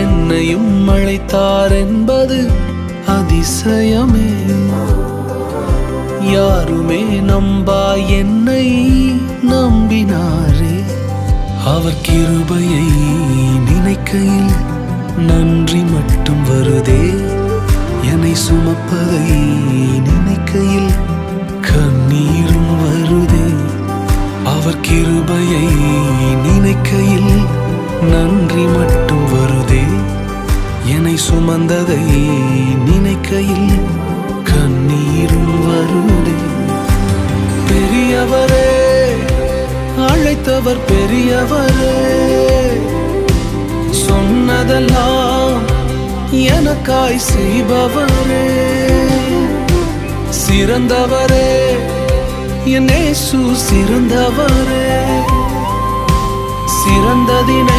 என்னையும் அழைத்தார் என்பது அதிசயமே. யாருமே நம்பா என்னை நம்பினாரே. அவர் கிருபையை நினைக்கையில் நன்றி மட்டும் வருதே. என்னை சுமப்பதை நினைக்கையில் கண்ணீரும் வருதே. அவர் கிருபையை நினைக்கையில் நன்றி மட்டும் சுமந்ததை நினைக்கையில் கண்ணீரும் வருதே. பெரியவரே அழைத்தவர் பெரியவரே. சொன்னதெல்லாம் எனக்காய் செய்பவரே. சிறந்தவரே என் இயேசு சிறந்தவரே. சிறந்ததினை